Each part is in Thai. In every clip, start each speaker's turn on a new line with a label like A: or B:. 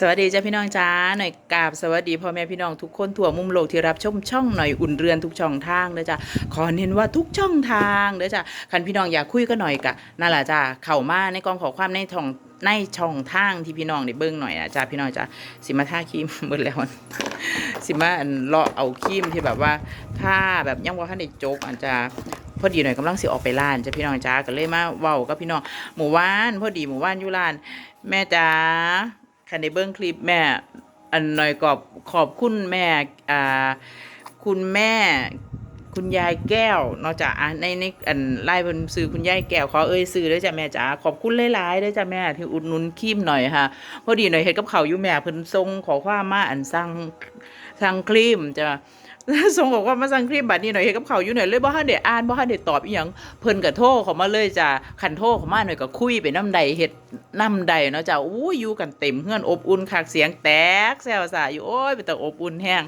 A: สวัสดีจ้าพี่น้องจ้าหน่อยกราบสวัสดีพ่อแม่พี่น้องทุกคนทั่วมุมโลกที่รับชมช่องหน่อยอุ่นเรือนทุกช่องทางเด้อจ้าขอเน้นว่าทุกช่องทางเด้อจ้าคันพี่น้องอยากคุยก็หน่อยกะนั่นแหละจ้าเข้ามาในกองขอความในช่องในช่องทางที่พี่น้องได้เบิ่งหน่อยอะจ้าพี่น้องจ้าสิมาท่าครีมเบิ่แล้วสิมาอันเลาะเอาครีมที่แบบว่าท่าแบบยังบ่าทันได้จกอันจ้าพอดีหน่อยกำลังสิออกไปร้านจ้าพี่น้องจ้าก็เลยมาเว้ากับพี่น้องหมู่บ้านพอดีหมู่บ้านอยู่ร้าน แม่จ๋า ค่ะในเบื้องคลิปแม่ อันหน่อยกอบขอบคุณแม่อ่าคุณแม่คุณยายแก้วนอกจากอ่ในในอันไล่บนซื้อคุณยายแก้วขอเอ่ยซื้อด้วยจ้ะแม่จ๋าขอบคุณหลายๆด้วยจ้ะแม่ที่อุดหนุนคีมหน่อยค่ะพอดีหน่อยเห็ดกับเขาอยู่แม่เพิ่นทรงขอความมาอันสร้างสร้างครีมจ้ะ ส่งบอกว่ามาสั่งครีมบัดนี้หน่อยเฮ็ดกับเขาอยู่หน่อยเลยบ่ทันได้อ่านบ่ทันได้ตอบอีหยังเพิ่นก็โทรเข้ามาเลยจ้ะคันโทรเข้ามาหน่อยก็คุยไปน้ำใดเฮ็ดน้ำใดเนาะจ้ะอู้อยู่กันเต็มเฮือนอบอุ่นคักเสียงแตกแซวซาอยู่โอ้ยเป็นแต่อบอุ่นแฮง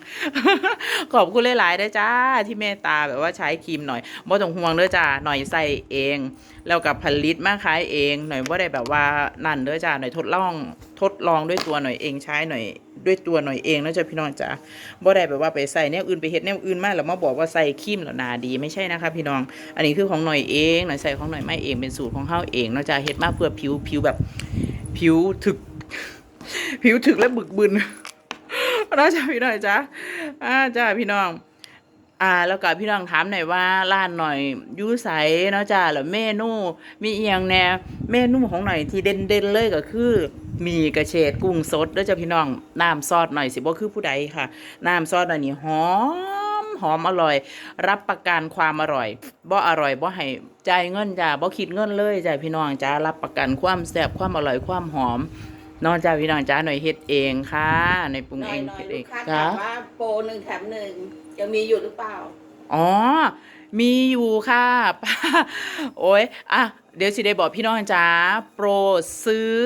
A: ขอบคุณหลายๆเด้อจ้าที่เมตตาแบบว่าใช้ครีมหน่อยบ่ต้องห่วงเด้อจ้าหน่อยใส่เอง แล้วกับผลิตมาขายเอง หน่อยบ่ได้แบบว่านั่นเด้อจ้าหน่อยทดลอง ทดลองด้วยตัวหน่อยเองใช้หน่อยด้วยตัวหน่อยเองนะจ้ะพี่น้องจ้าบ่ได้แบบว่าไปใส่แนวอื่นไปเฮ็ดแนวอื่นมาแล้วมาบอกว่าใส่ครีมแล้วนาดีไม่ใช่นะคะพี่น้อง อันนี้คือของหน่อยเองหน่อยใส่ของหน่อยไม่เองเป็นสูตรของเฮาเองนะจ้าเฮ็ดมาเพื่อผิวผิวแบบผิวถึก ผิวถึกและบึกบึนนะจ้าพี่น้องจ้าอ่าจ้าพี่น้องอ่าแล้วก็พี่น้องถามหน่อยว่าร้านหน่อยยูใสเนาะจ้าแล้วเมนูมีเอียงแน่เมนูของหน่อยที่เด่นๆเลยก็คือ มีกระเฉดกุ้งสดเด้อจ้าพี่น้องน้ำซอสหน่อยสิบ่คือผู้ใดค่ะน้ำซอสอันนี้หอมหอมอร่อย รับประกันความอร่อยบ่อร่อยบ่ให้จ่ายเงินจ้าบ่คิดเงินเลยจ้าพี่น้องจ้ารับประกันความแซ่บความอร่อยความหอมเนอนจ้าพี่น้องจ้าหน่อยเฮ็ดเองค่ะในปรุง
B: หน่
A: เอ
B: อย
A: ง
B: หน่อย
A: เฮ็ดเอ
B: ลู
A: ง
B: กค้า
A: จ้า
B: ถามว่าโปรหนึ่งแถมหนึ่งยังมีอยู่หรือเปล่า
A: อ๋อ มีอยู่ค่ะโอ้ยอะ เดี๋ยวสิได้บอกพี่น้องจ้าโปรซื้อ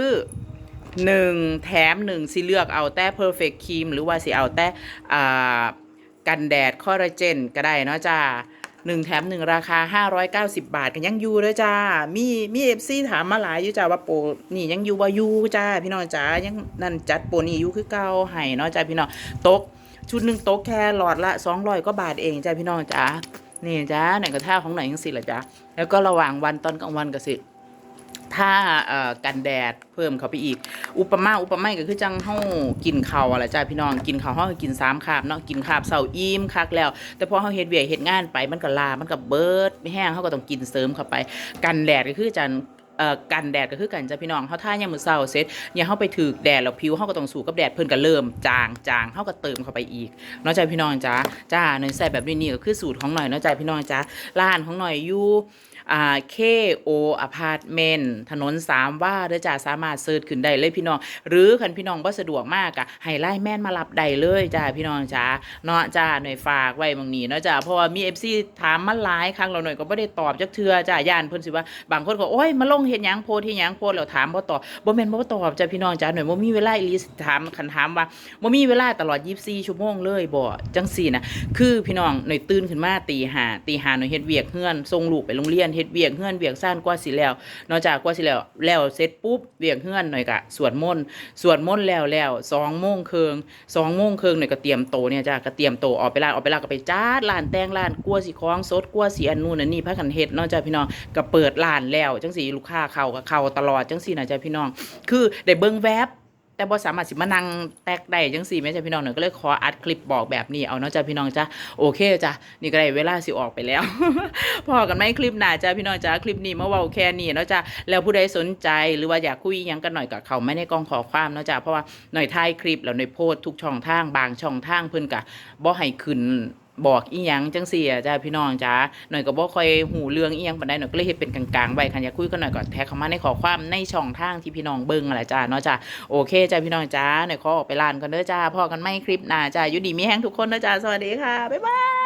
A: หนึ่งแถมหนึ่งสิเลือกเอาแต่ perfect cream หรือว่าสิเอาแต่กันแดดคอลลาเจนก็ได้เนาะจ้าหนึ่งแถมหนึ่งราคา 590 บาทกันยังอยู่เลยจ้า มีมีเอฟซีถามมาหลายอยู่จ้าว่าโปรนี่ยังอยู่ว่าอยู่จ้า พี่น้องจ้ายังนั่นจัดโปรนี่อยู่คือเก่าให้เนาะจ้าพี่น้องตกชุดหนึ่งโต๊ะแค่หลอดละสองร้อยก็บาทเองจ้าพี่น้องจ้านี่จ้าไหนก็ท่าของไหนยังสิละจ้าแล้วก็ระหว่างวันตอนกลางวันก็สิ ถ้ากันแดดเพิ่มเข้าไปอีก อุปมาอุปไมยก็คือจังเฮากินข้าวอะไรจ้าพี่น้องกินข้าวเฮากินสามคาบเนาะกินคาบเสาอิ่มคักแล้ว แต่พอเฮาเฮ็ดเวียกเฮ็ดงานไปมันก็ลา มันก็เบิดไม่แห้งเฮาก็ต้องกินเสริมเข้าไป กันแดดก็คือจันกันแดดก็คือกันจ้าพี่น้องเฮาท่ายามมื้อเช้าเสร็จอย่าเฮาไปถูกแดดแล้วผิวเฮาก็ต้องสู้กับแดดเพิ่นก็เริ่มจางจางเฮาก็เติมเข้าไปอีกเนาะจ้าพี่น้องจ้าจ้าหน่อยใส่แบบนี้นี่ก็คือสูตรของหน่อยเนาะจ้าพี่น้องจ้าร้านของหน่อยอยู่ อ่า KO Apartment ถนนสามว่าเด้อจ้าสามารถเซิร์ชขึ้นได้เลยพี่น้อง หรือคันพี่น้องบ่สะดวกมากอะให้ไล่แม่นมารับได้เลยจ้าพี่น้องจ้าเนาะจ้าหน่อยฝากไว้บางนี้เนาะจ้าเพราะว่ามี FC ถามมาหลายครั้งแล้วหน่อยก็บ่ได้ตอบจักเทื่อจ้าย่านเพิ่นสิว่าบางคนก็โอ้ยมาลงเฮ็ดหยังโพสต์เฮ็ดหยังโพสต์แล้วถามบ่ตอบบ่แม่นบ่ตอบจ้าพี่น้องจ้าหน่อยบ่มีเวลาอีหลีสิถามคันถามว่าบ่มีเวลาตลอด 24 ชั่วโมงเลยบ่จังซี่นะคือพี่น้องหน่อยตื่นขึ้นมาตีหาตีหาหน่อยเฮ็ดเวียกเฮือนส่งลูกไปโรงเรียนเฮ็ดเวียกเฮือนเวียกซ่านกว่าสิแล้วนอกจากกว่าสิแล้วแล้วเสร็จปุ๊บเวียกเฮือนหน่อยก็สวดมนต์สวดมนต์แล้วแล้ว2โมงเครึ่ง2โมงเครึ่งหน่อยก็เตรียมโตเนี่ยจ้ะก็เตรียมโตออกไปร้านออกไปร้านก็ไปจัดร้านแต่งร้านกลัวสิของสดกลัวสิอันนู่นอันนี้พากันเฮ็ดนาะจ้ะพี่น้องก็เปิดร้านแล้วจังซี่ลูกค้าเข้าก็เข้าตลอดจังซี่นะจ้ะพี่น้อง คือได้เบิ่งแวบ แต่บ่สามารถสิมานั่งแตกได้จังซี่แม่จ้ะพี่น้องหนูก็เลยขออัดคลิปบอกแบบนี้เอาเนาะจ้ะพี่น้องจ้ะโอเคจ้ะนี่ก็ได้เวลาสิออกไปแล้ว พอกันไหมคลิปหน้าจ้ะพี่น้องจ้ะคลิปนี้มาเว้าแค่นี้เนาะจ้ะแล้วผู้ใดสนใจหรือว่าอยากคุยยังกันหน่อยกับเขาไม่ในกองขอความเนาะจ้ะเพราะว่าหน่อยท้ายคลิปแล้วหน่อยโพสทุกช่องทางบางช่องทางเพิ่นกะบ่ให้ขึ้น บอกอีหยังจังเสียจ้าพี่น้องจ้าหน่อยก็บ่ค่อยหูเรื่องอีหยังปานใดหน่อยก็เลยเฮ็ดเป็นกลางๆไว้คันอยากคุยกันหน่อยก็แท็กเข้ามาในขอความในช่องทางที่พี่น้องเบิ่งนั่นแหละจ้าเนาะจ้าโอเคจ้าพี่น้องจ้าหน่อยขอออกไปลานกันเด้อจ้าพอกันไม่คลิปหน้าจ้าอยู่ดีมีแห้งทุกคนเด้อจ้าสวัสดีค่ะบ๊ายบาย